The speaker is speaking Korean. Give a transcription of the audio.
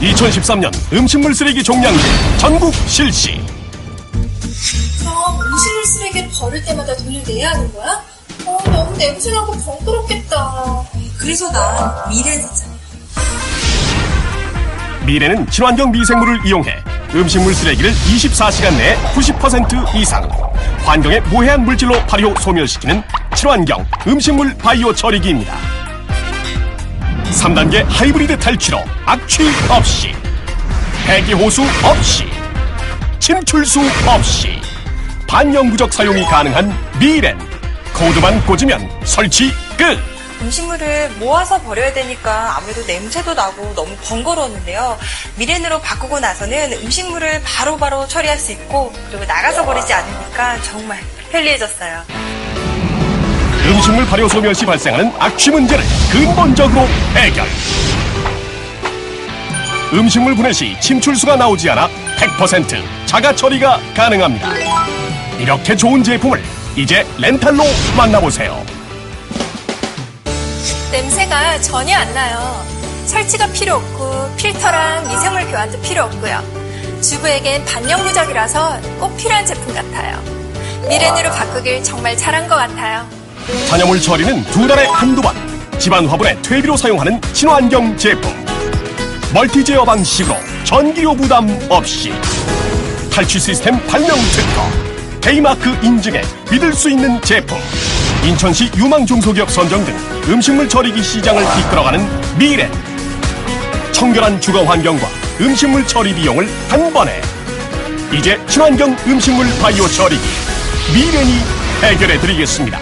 2013년 음식물 쓰레기 종량제 전국 실시. 그럼 음식물 쓰레기를 버릴 때마다 돈을 내야 하는 거야? 어, 너무 냄새나고 번거롭겠다. 그래서 난 미래에 샀잖아. 미래는 친환경 미생물을 이용해 음식물 쓰레기를 24시간 내에 90% 이상 환경에 무해한 물질로 발효 소멸시키는 친환경 음식물 바이오 처리기입니다. 3단계 하이브리드 탈취로 악취 없이 배기 호수 없이 침출수 없이 반영구적 사용이 가능한 미렌 코드만 꽂으면 설치 끝! 음식물을 모아서 버려야 되니까 아무래도 냄새도 나고 너무 번거로웠는데요. 미렌으로 바꾸고 나서는 음식물을 바로바로 처리할 수 있고 그리고 나가서 버리지 않으니까 정말 편리해졌어요. 음식물 발효 소멸 시 발생하는 악취 문제를 근본적으로 해결. 음식물 분해 시 침출수가 나오지 않아 100% 자가 처리가 가능합니다. 이렇게 좋은 제품을 이제 렌탈로 만나보세요. 냄새가 전혀 안 나요. 설치가 필요 없고 필터랑 미생물 교환도 필요 없고요. 주부에겐 반영구적이라서 꼭 필요한 제품 같아요. 미렌으로 바꾸길 정말 잘한 것 같아요. 잔여물 처리는 두 달에 한두 번. 집안 화분에 퇴비로 사용하는 친환경 제품. 멀티 제어 방식으로 전기료 부담 없이. 탈취 시스템 발명 특허. K마크 인증에 믿을 수 있는 제품. 인천시 유망 중소기업 선정 등 음식물 처리기 시장을 이끌어가는 미래. 청결한 주거 환경과 음식물 처리 비용을 한 번에. 이제 친환경 음식물 바이오 처리기. 미래니 해결해 드리겠습니다.